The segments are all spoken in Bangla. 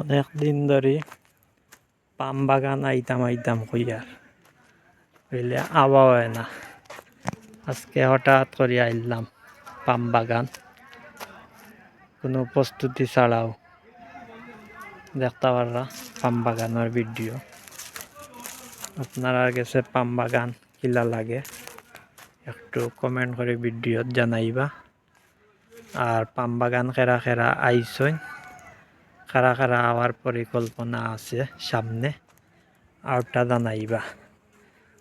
অনেক দিন ধরে পাম বাগান আইতাম আইতাম কইয়ার। হইলে আওয়া হয় না। আজকে হঠাৎ করে আইলাম পাম বাগান। কোনো প্রস্তুতি ছাড়াও দেখতে পাররা পাম বাগানের ভিডিও। আপনারা গেছে পাম বাগান কিলা লাগে, একটু কমেন্ট করে ভিডিও জানাইবা। আর পাম বাগান খেরা খেরা আইসইন। খারা খারা আওয়ার পরিকল্পনা আছে সামনে। আউটটা জানাইবা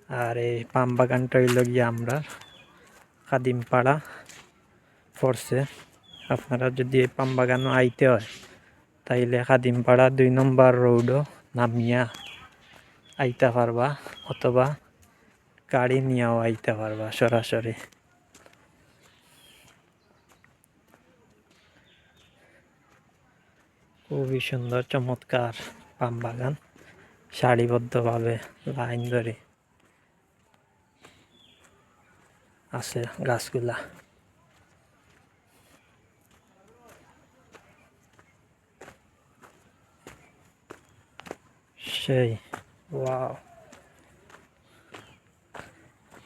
আর এই পাম বাগানটা হইল গিয়ে আমরা কাদিমপাড়া পড়ছে। আপনারা যদি এই পাম বাগানও আইতে হয়, তাইলে কাদিমপাড়া দুই নম্বর রোডও নামিয়া আইতে পারবা, অথবা গাড়ি নিয়েও আইতে পারবা সরাসরি। খুবই সুন্দর, চমৎকার পাম বাগান। সারিবদ্ধভাবে লাইন ধরে আছে গাছগুলা। সেই, ওয়াও।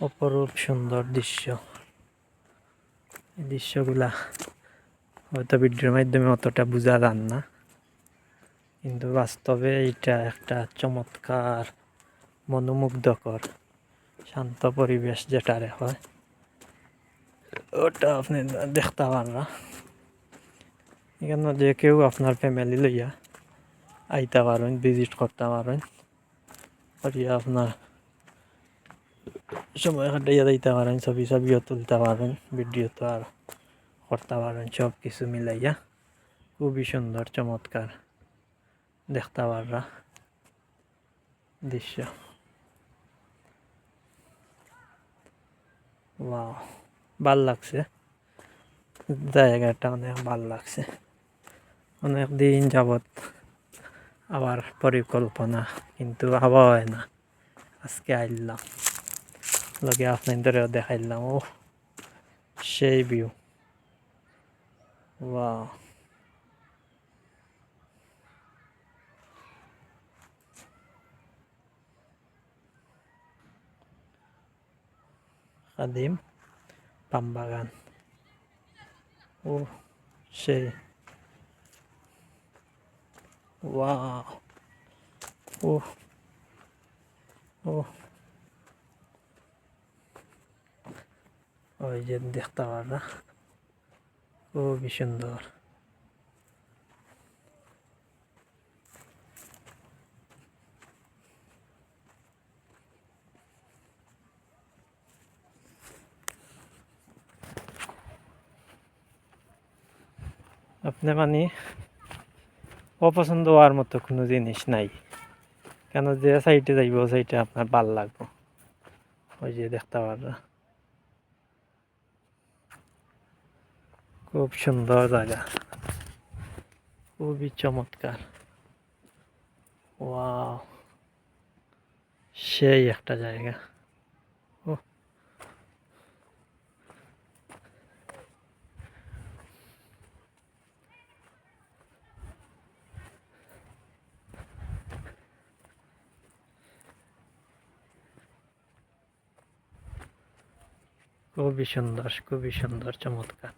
অপরূপ সুন্দর দৃশ্য। দৃশ্যগুলা হয়তো ভিডিওর মাধ্যমে অতটা বোঝা যান না। কিন্তু বাস্তবে এটা একটা চমৎকার, মনোমুগ্ধকর, শান্ত পরিবেশ যেটারে হয়। ওটা আপনি দেখতে পাররা এখানে যে কেউ আপনার ফ্যামিলি লইয়া আইতে পারেন ভিজিট করতে পারেন, করিয়া আপনার সময় কাটাইয়া দিতে পারেন, ছবি ছবিও তুলতে পারেন ভিডিও তো আর করতে পারেন সব কিছু মিলাইয়া। খুবই সুন্দর, চমৎকার। দেখতে পাররা। দৃশ্য। ওয়াও ভালো লাগছে। জায়গাটা অনেক ভালো লাগছে। অনেক দিন যাবৎ আবার পরিকল্পনা, কিন্তু আবার হয় না। আজকে আইলাম। লগে আপনাদেরও দেখাইলাম। ও সেই ভিউ ওয়াও কাদিম পাম বাগান ও সেই ওয়াও ও ও ওই যে দেখতে পারা খুবই সুন্দর আপনি মানে অপছন্দ হওয়ার মতো কোনো জিনিস নাই। কেন যে সাইডে যাইব, সাইডে আপনার ভালো লাগবো। ওই যে দেখতে পাররা খুব সুন্দর জায়গা। খুবই চমৎকার। ওয়াও, সেই একটা জায়গা। көп ishondor көп ishondor jamatga